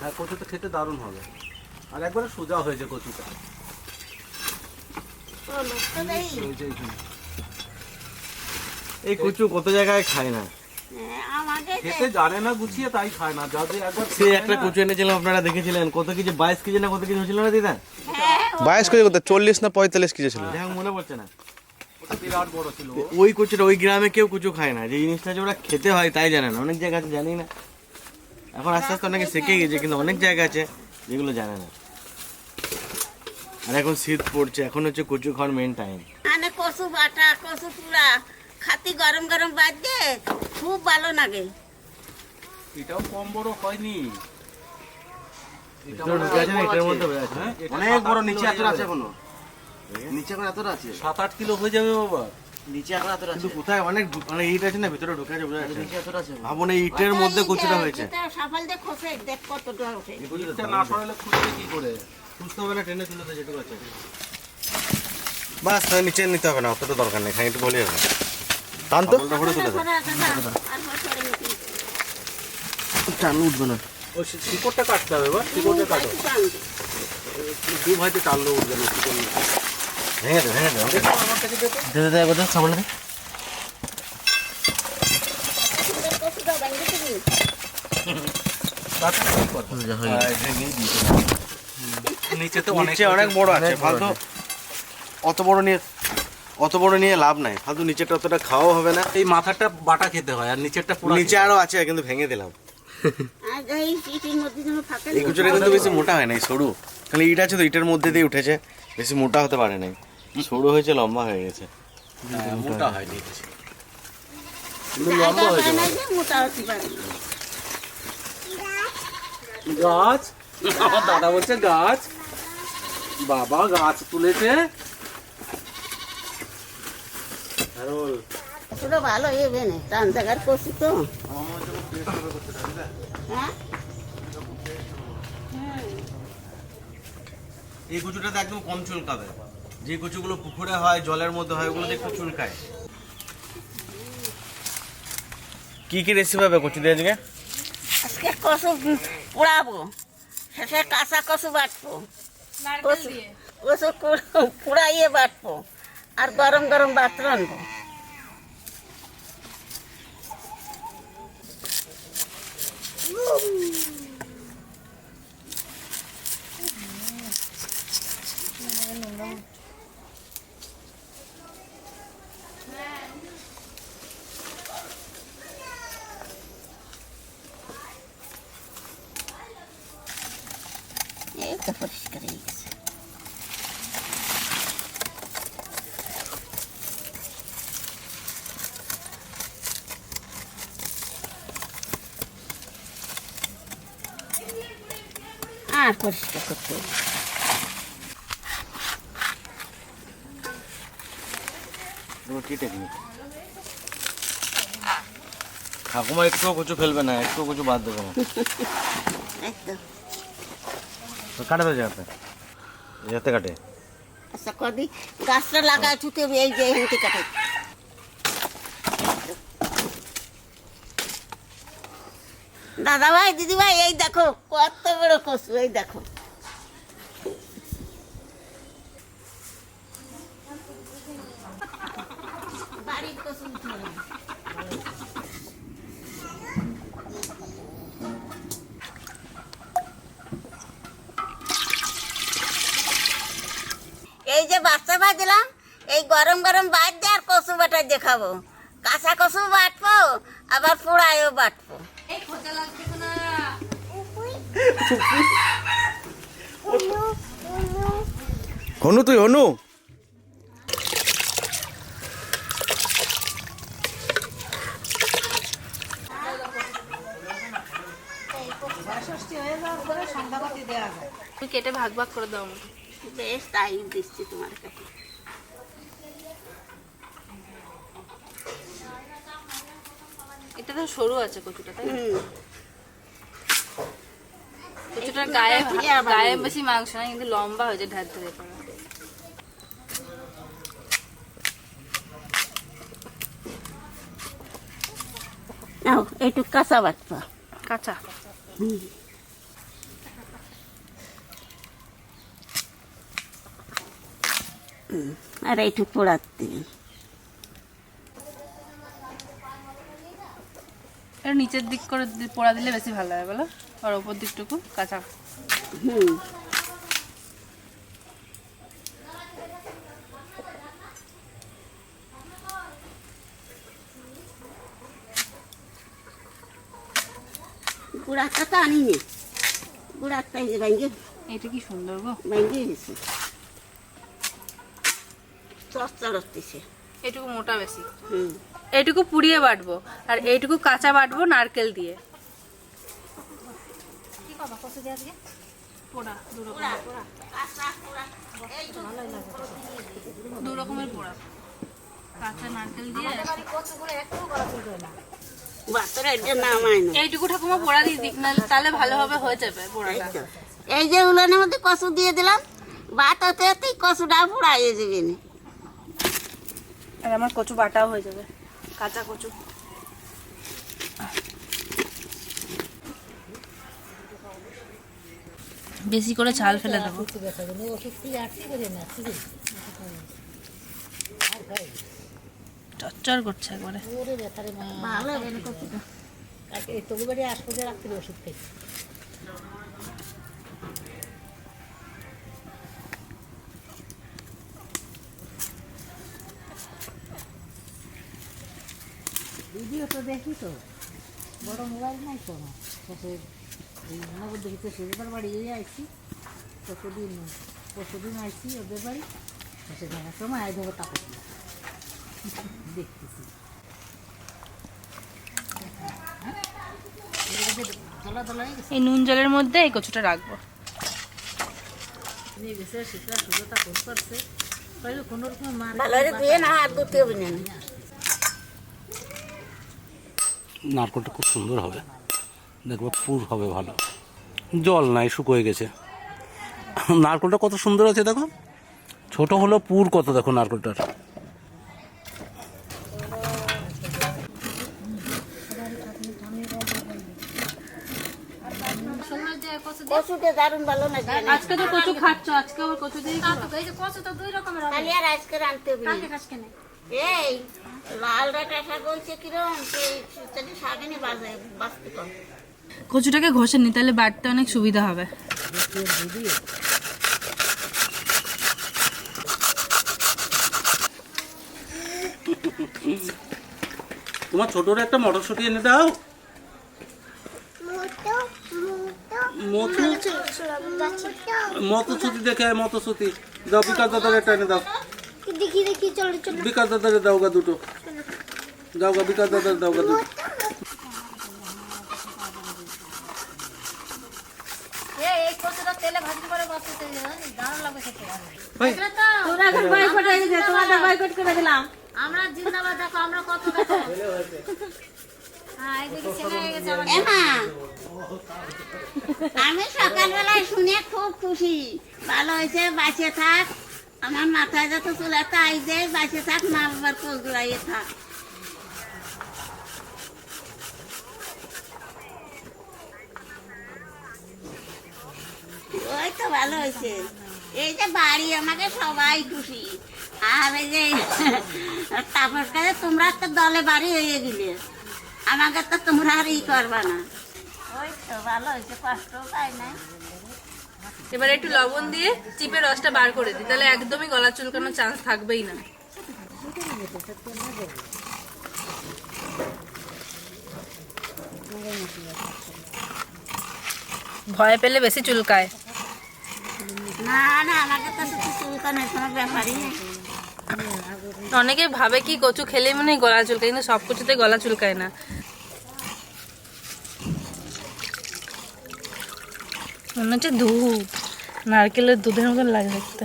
হ্যাঁ কচুটা খেতে দারুণ হবে। আর একবারে সোজা হয়েছে কচুটা। এই কচু কত জায়গায় খায় না? খেতে জানে না গুছিয়ে তাই খায় না। যদি একবার সে একটা কচু এনেছিলাম আপনারা দেখেছিলেন। কত কেজি বাইশ কেজি না কত কেজি হয়েছিল না দিদা? বাইশ কেজি কত? চল্লিশ না পঁয়তাল্লিশ কেজি ছিল? মনে পড়ছে না। বিরাট বড় ছিল। ওই কচুটা ওই গ্রামে কেউ কচু খায় না। যে জিনিসটা যে ওরা খেতে হয় তাই জানে না। অনেক জায়গা আছে জানি না। এখন আস্তে আস্তে অনেকে শিখে গেছে কিন্তু অনেক জায়গা আছে যেগুলো জানে না। আর এখন শীত পড়ছে এখন হচ্ছে কচু খাওয়ার মেন টাইম আনে কচু বাটা কচু পুরা খাতি গরম গরম বাজে খুব ভালো লাগে। এটাও কম বড় হয়নি। এটা ঢুকে আছে এটার মধ্যে বোঝা যাচ্ছে। হ্যাঁ, এটা অনেক বড় নিচে হয়ে আছে। এখনও। নিচে এখন এতটা আছে। সাত আট কিলো হয়ে যাবে বাবা। নিচে এখন এতটা আছে কোথায়? অনেক মানে ইট আছে না ভিতরে ঢুকে আছে যাচ্ছে। নিচে এতটা আছে ইটের মধ্যে কচুটা হয়েছে। সফল দিয়ে খসে দেখ কতটা ওঠে এটা না সরালে খুঁজবে কি করে? হবে না ট্রেনে তুলে যেটুকু আছে। বাস তাহলে নিচে নিতে হবে না অতটা দরকার নেই খানিকটু বলে হবে। টান তো। তুলে টান উঠবে না। ওই শিকড়টা কাটতে হবে এবার শিকড়টা কাটো। দু ভাইতে টানলে উঠবে না শিকড়। ভেঙে দে ভেঙে দে দেখো আমার কাছে দেখো দে দে দে। সামনে দে তারপরে কি করব? নিচে তো অনেক বড় আছে ফালতু। অত বড় নিয়ে অত বড় নিয়ে লাভ নাই। ফালতু নিচেটা অতটা খাওয়া হবে না। এই মাথাটা বাটা খেতে হয় আর নিচেরটা পুরো নিচে আরও আছে কিন্তু ভেঙে দিলাম। এই কুচুটা কিন্তু বেশি মোটা হয় নাই সরু। খালি ইট আছে তো ইটের মধ্যে দিয়ে উঠেছে। বেশি মোটা হতে পারে নাই। সরু হয়েছে লম্বা হয়ে গেছে। হ্যাঁ, মোটা হয় নিচে কিন্তু জায়গা লম্বা হয়ে পায় না যাবে যে মোটা হতে পারে গাছ? আমার দাদা বলছে গাছ। বাবা গাছ তুলেছে। ভালো এবে না টান জায়গার কষি তো। হ্যাঁ? এই কচুটাতে একদম কম চুলকাবে। যে কচুগুলো পুকুরে হয় জলের মধ্যে হয় ওগুলোতে একটু চুলকায়। কি কি রেসিপি হবে কচু দিয়ে আজকে? আজকে কষু পোড়াবো। শেষে কাঁচা কষু বাটবো। কষু পুড়- পুড়াইয়ে বাটবো। আর গরম গরম ভাত রানবো এই তো পরিষ্কার হয়ে গেছে আর পরিষ্কার করতে হবে। তোমার কি টেকনিক ঠাকুমা একটু কচু ফেলবে না একটু কচু বাদ দেবে না। কাটে তো যাতে যাতে কাটে? আচ্ছা কদি গাছটা লাগায় ছুটে এই যে হেঁটে কাটে। দাদা ভাই দিদি ভাই এই দেখো কত বড় কচু এই দেখো। বাচ্চা ভাজলাম এই গরম গরম বাদ দিয়ে আর কচু বাটা দেখাবো কাঁচা কচু বাটবো আবার পোড়ায়ও বাটবো। হনু তুই হনু। তুমি কেটে ভাগ ভাগ করে দাও আমাকে। বেশ তাই দিচ্ছি তোমার কাছে। এটা তো সরু আছে কচুটা তাই কচুটার গায়ে গায়ে বেশি মাংস না কিন্তু লম্বা হয়েছে ঢাক ধরে পড়া কাঁচা বাটবা কাঁচা? আর এইটুকু পোড়াতে এটা নিচের দিক করে পোড়া দিলে বেশি ভালো হয় বলো? আর ওপর দিকটুকু কাঁচা। হুম। গুড়াটা তো আনিনি। গুড়াটা এই যে ভেঙে এটা কি সুন্দর গো। ভেঙে গেছে। চর্চা করতেছে এটুকু মোটা বেশি। হুম। এইটুকু পুড়িয়ে বাটবো আর এইটুকু কাঁচা বাটবো নারকেল দিয়ে। দু রকমের পোড়া কাঁচা নারকেল দিয়ে। বাচ্চারা এটা নামায় না। এইটুকু ঠাকুমা পোড়া দিয়ে দিক নাহলে তাহলে ভালোভাবে হয়ে যাবে পোড়াটা। এই যে উলানের মধ্যে কচু দিয়ে দিলাম হতেই কচুটা ফুড়াইয়ে যাবে না। আর আমার কচু বাটাও হয়ে যাবে কাঁচা কচু। বেশি করে ছাল ফেলে দেবো। চচ্চর করছে একবারে। ভালো হবে না কচুটা। ভিডিও তো দেখি তো। বড় মোবাইল নাই তো আমার। এই শেষবার বাড়ি আইছি। পরশুদিন পরশুদিন আইছি ওদের বাড়ি। শেষে দেখার সময় আই ধরো তাকে দেখতেছি। এই নুন জলের মধ্যে এই কচুটা রাখব। নিয়ে গেছে শীতলা সুযোগটা ফোন করছে। কোনো রকম মার ভালো ধুয়ে না হাত ধুতে হবে না। নারকলটা খুব সুন্দর হবে। দেখব পুর হবে ভালো। জল নাই শুকোয় গেছে। নারকলটা কত সুন্দর আছে দেখো। ছোট হলো পুর কত দেখো নারকলটার। কচুটা দারুণ ভালো না আজকে তো কচু খাচ্ছ আজকে আবার কচু দিয়ে তাহলে আর আজকে রানতে হবে না। এই লাল ডাটা শাক বলছে কিরম? সেই শাকে বাজে বাঁচতে কচুটাকে ঘষে নি তাহলে বাটতে অনেক সুবিধা হবে। তোমার ছোটর একটা মটরশুঁটি এনে দাও। মতো মটরশুঁটি দেখে আয় মটরশুঁটি দাও বিকাশ দাদার একটা এনে দাও। দেখি দেখি চলো চলো। বিকাশ দাদারে দাও গা দুটো। দাও গা বিকাশ দাদার দাও গা দুটো। হয়ে আমরা জিন্দাবাদ দেখো আমরা কত দেখো আমি সকালবেলায় শুনে খুব খুশি। ভালো হয়েছে বাঁচে থাক। আমার মাথায় যত চুল আই যে বাঁচে থাক, মা বাবার কোল থাক। ওই তো ভালো হয়েছে। এই যে বাড়ি আমাকে সবাই খুশি। আর এই যে কাজে তোমরা তো দলে বাড়ি হয়ে গেলে। আমাকে তো তোমরা আর ই করবা না। ওই তো ভালো হয়েছে কষ্ট পাই না এবার একটু লবণ দিয়ে চিপে রসটা বার করে দিই। তাহলে একদমই গলা চুলকানোর চান্স থাকবেই না। ভয় পেলে বেশি চুলকায়। না না আমাকে তো শুধু চুলকানোর কোনো ব্যাপারই নেই। অনেকে ভাবে কি কচু খেলে মনে হয় গলা চুলকায় কিন্তু সব কিছুতে গলা চুলকায় না। মনে হচ্ছে দুধ নারকেলের দুধের মতন লাগে দেখতে।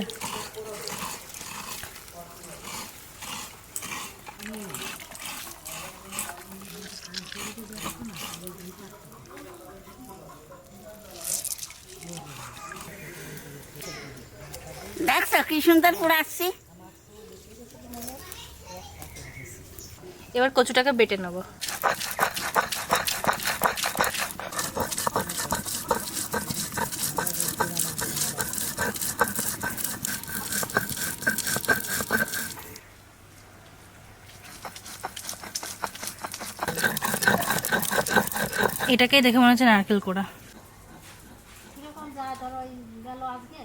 দেখছ কি সুন্দর পুড়াচ্ছি এবার কচুটাকে বেটে নেব। এটাকেই দেখে মনে হচ্ছে নারকেল কোড়া। কীরকম যায় ধরো ওই গেল আজকে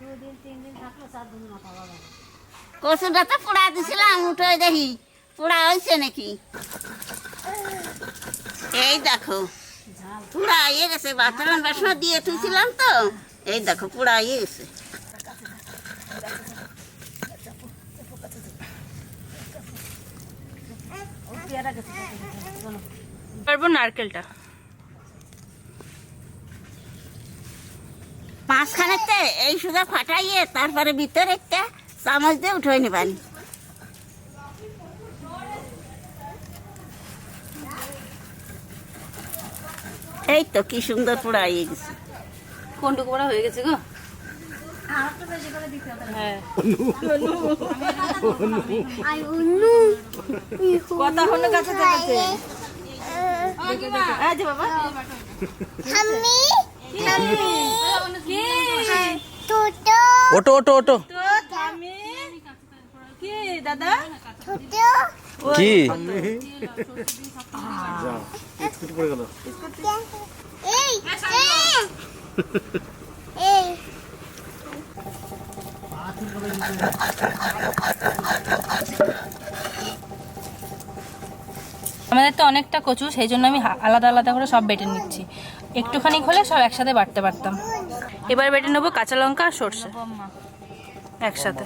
দুই দিন তিন দিন থাকল চার দিন না পাওয়া গেল। কচুটা তো পোড়া দিছিলাম উঠে দেখি পোড়া হয়েছে নাকি? এই দেখো পোড়া ইয়ে গেছে বাথরুম বাসন দিয়ে তো এই দেখো পোড়া ইয়ে গেছে। পারব নারকেলটা। মাঝখানেতে এই সুদা ফাটাইয়ে তারপরে ভিতরে একটা চামচ দিয়ে উঠে নিবানি। এই তো কি সুন্দর পোড়া ইয়ে গেছে। কোনটুকু কোড়া হয়ে গেছে গো। আই কথা হলো কাছে টোটো ওটো ওটো ওটো কি এই আমাদের তো অনেকটা কচু সেই জন্য আমি আলাদা আলাদা করে সব বেটে নিচ্ছি। একটুখানি হলে সব একসাথে বাটতে পারতাম। এবার বেটে নেব কাঁচা লঙ্কা আর সর্ষে। একসাথে।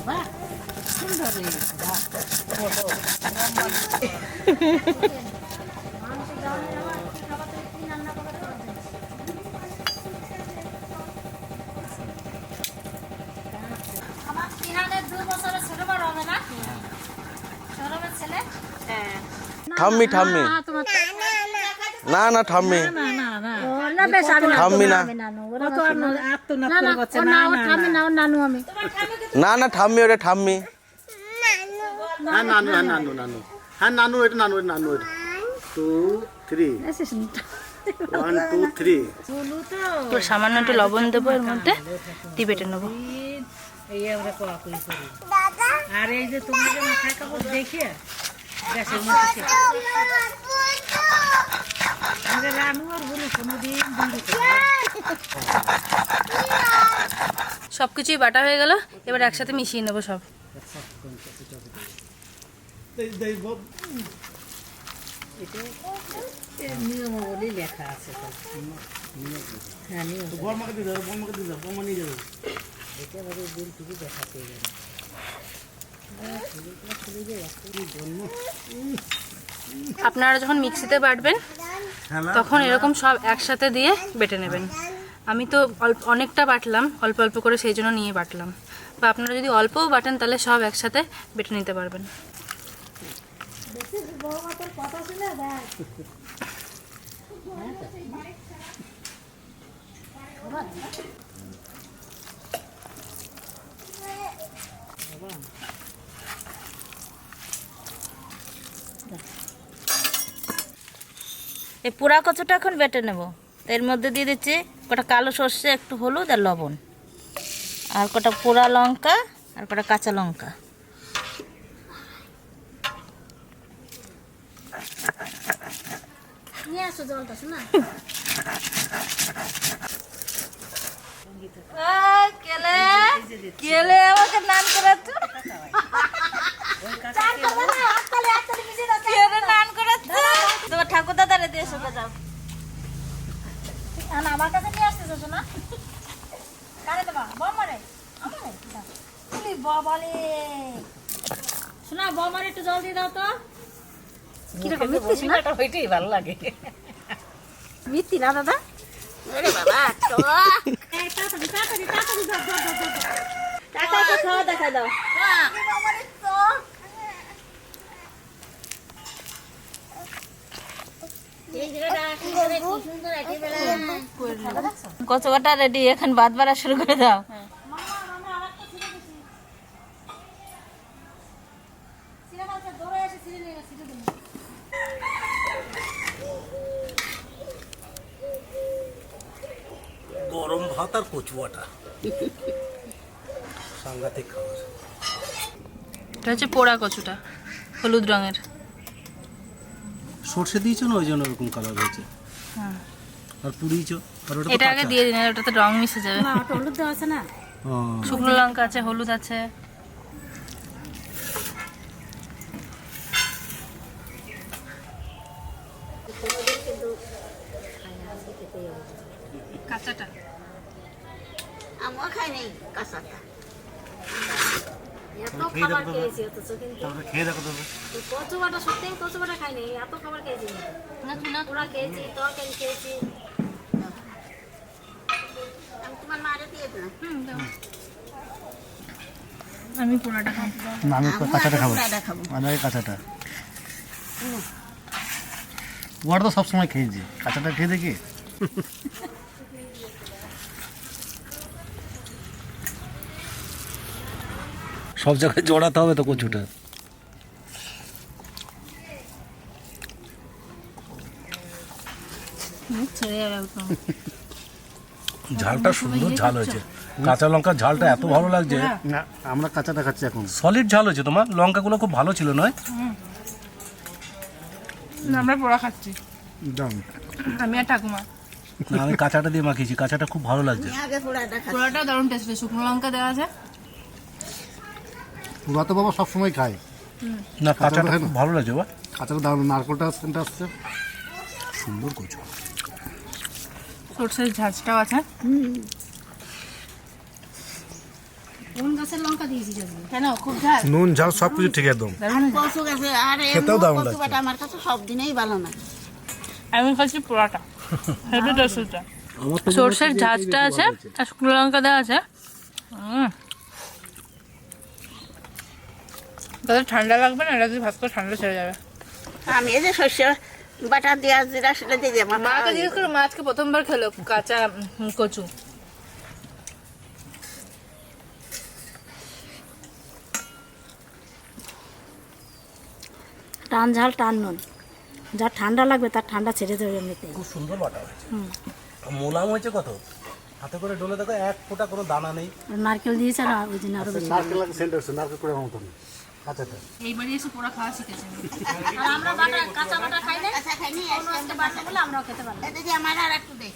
আমার তিনাদের দু বছরের ছোট বড় হবে না সৌরভের ছেলে ঠাম্মি ঠাম্মি। না না ঠাম্মি। না ঠাম্মি না। না না ও না ও ঠামি না ও নানু আমি। না না ঠাম্মি ওটা ঠাম্মি। হ্যাঁ নানু হ্যাঁ নানু নানু। হ্যাঁ নানু এটা নানু এটা নানু এটা। Two three. One two three. তো সামান্য একটু লবণ দেবো এর মধ্যে। দিয়ে বেটে নেব। এই আমরা কোয়াকুই করি। আর এই যে তুমি যে মাথায় কাপড় দেখিয়ে গ্যাসের মধ্যে আমাদের আর বলে কোনোদিন বন্ধু সব কিছুই বাটা হয়ে গেল এবার একসাথে মিশিয়ে নেব সব। নিয়ম বলেই লেখা আছে হ্যাঁ নিয়ম। থেকে দেখা পেয়ে আপনারা যখন মিক্সিতে বাটবেন তখন এরকম সব একসাথে দিয়ে বেটে নেবেন। আমি তো অল্প অনেকটা বাটলাম অল্প অল্প করে সেই জন্য নিয়ে বাটলাম। বা আপনারা যদি অল্পও বাটেন তাহলে সব একসাথে বেটে নিতে পারবেন। এই পোড়া কচুটা এখন বেটে নেব। এর মধ্যে দিয়ে দিচ্ছি কটা কালো সর্ষে একটু হলুদ আর লবণ। আর কটা পোড়া লঙ্কা আর কটা কাঁচা লঙ্কা। কেলে আমাকে নান করাচ্ছ? নান ঠাকুর দাদারে দিয়ে শুকে যাও। আর আমার কাছে নিয়ে আসতেছো শোনা কারে দেবা? বমারে? আমারে? দাও। বাবালে শোনা বমারে একটু জল দিয়ে দাও তো। কীরকম মিথ্যি শোনা ওইটাই ভালো লাগে। মিথ্যি না দাদা? ওরে বাবা তো এই তাড়াতাড়ি তাড়াতাড়ি তাড়াতাড়ি দাও দাও দাও দাও, দাও। দেখা দাও এই জায়গাটা কি করে কি সুন্দর একেবারে কচু কাটা রেডি এখন ভাত বাড়া শুরু করে দাও। গরম ভাত আর কচুয়াটা। সাংঘাতিক খাবার। এটা হচ্ছে পোড়া কচুটা হলুদ রঙের। সর্ষে দিয়েছ না ওই জন্য ওরকম কালার হয়েছে? হ্যাঁ। আর পুড়িয়েছো আর ওটা এটা আগে দিয়ে দিন ওটাতে রং মিশে যাবে। না ওটা হলুদ দেওয়া আছে না? ও, শুকনো লঙ্কা আছে হলুদ আছে কাঁচাটা আমিও খাই নাই কাঁচাটা এত অথচ কিন্তু খেয়ে দেখো তো কচু বাটা সত্যি কচু বাটা খাইনি এত খাবার খেয়েছি ওরা খেয়েছি তরকারি খেয়েছি। আমি তোমার মারে দিয়ে দিলাম আমি পোড়াটা না আমি কাঁচাটা খাব। আমি কাঁচাটা। ওটা তো সবসময় খেয়েছি। কাঁচাটা খেয়ে দেখি? সব জায়গায় জড়াতে হবে তো কচুটা। ঝালটা সুন্দর ঝাল হয়েছে। কাঁচা লঙ্কার ঝালটা এত ভালো লাগছে। না আমরা কাঁচাটা খাচ্ছি এখন। সলিড ঝাল হয়েছে তোমার? লঙ্কাগুলো খুব ভালো ছিল নয়? আমরা পোড়া খাচ্ছি। আমি আর ঠাকুমা। আমি কাঁচাটা দিয়ে মাখিয়েছি। কাঁচাটা খুব ভালো লাগছে। পোড়াটাও দারুণ টেস্ট শুকনো লঙ্কা দেওয়া আছে। ওরা তো বাবা সবসময় খায়। না কাঁচাটা ভালো লাগছে বা কাঁচাটা দাম নারকলটা সেন্টা আসছে সুন্দর কচু। সর্ষের ঝাঁঝটাও আছে। নুন ঝাল সব কিছু ঠিক একদম। খেতেও দারুণ লাগছে। আমার কাছে সব দিনেই ভালো না। আমি খাচ্ছি পোড়াটা হেভি টেস্টটা সর্ষের ঝাঁঝটা আছে আর শুকনো লঙ্কা দেওয়া আছে। উম। তাদের ঠান্ডা লাগবে না এটা যদি ভাত করে ঠান্ডা ছেড়ে যাবে। আমি এই যে শস্য বাটা দেওয়া জিরা সেটা দিয়ে আমার মাকে জিজ্ঞেস করে মা আজকে প্রথমবার খেলো কাঁচা কচু। টান ঝাল টান নুন। যা ঠান্ডা লাগবে তার ঠান্ডা ছেড়ে দেবে এমনিতে খুব সুন্দর বাটা হয়েছে। মোলাম হয়েছে কত? হাতে করে ডলে দেখো এক ফোঁটা কোনো দানা নেই। আর নারকেল দিয়েছে আর ওই জন্য আরও নারকেল সেন্ট আসছে নারকেল করে মতন। কাঁচাটা এইবারই এসে পোড়া খাওয়া শিখেছে। আর আমরা বাটা কাঁচা বাটা খাই না কাঁচা খাইনি আজকে বাটা বলে আমরাও খেতে পারব। এটা দিয়ে আমার আর একটু দে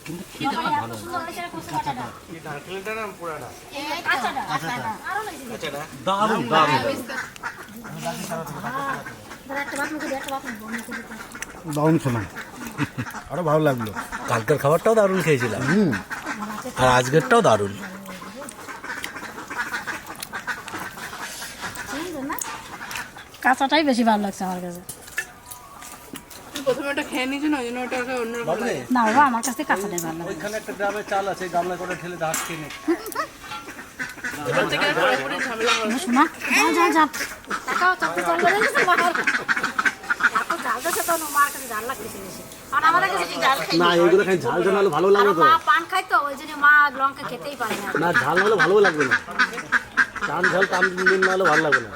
সুন্দর হয়েছে না কচু বাটাটা নারকেলটা না পোড়াটা? কাঁচাটা। আরও বেশি দারুণ দারুণ। মুখে দিতে। দারুণ শোনা। আরও ভালো লাগল। কালকের খাবারটাও দারুণ খেয়েছিলাম। আর আজকেরটাও দারুণ। কাঁচাটাই বেশি ভালো লাগছে আমার কাছে। প্রথমে ওটা খেয়ে নিয়েছি না ওই জন্য অন্যরকম না বাবা আমার কাছে কাঁচাটাই ভালো লাগে। ওইখানে একটা গ্রামে চাল আছে গামলা করে ঠেলে না। শোনা না খাই ঝাল ঝাল ভালো লাগবে তো। পান খাই তো ওই জন্য মা লঙ্কা খেতেই পারে না। না ঝাল হলে ভালো লাগবে না। টান ঝাল টান না হলে ভালো লাগবে না।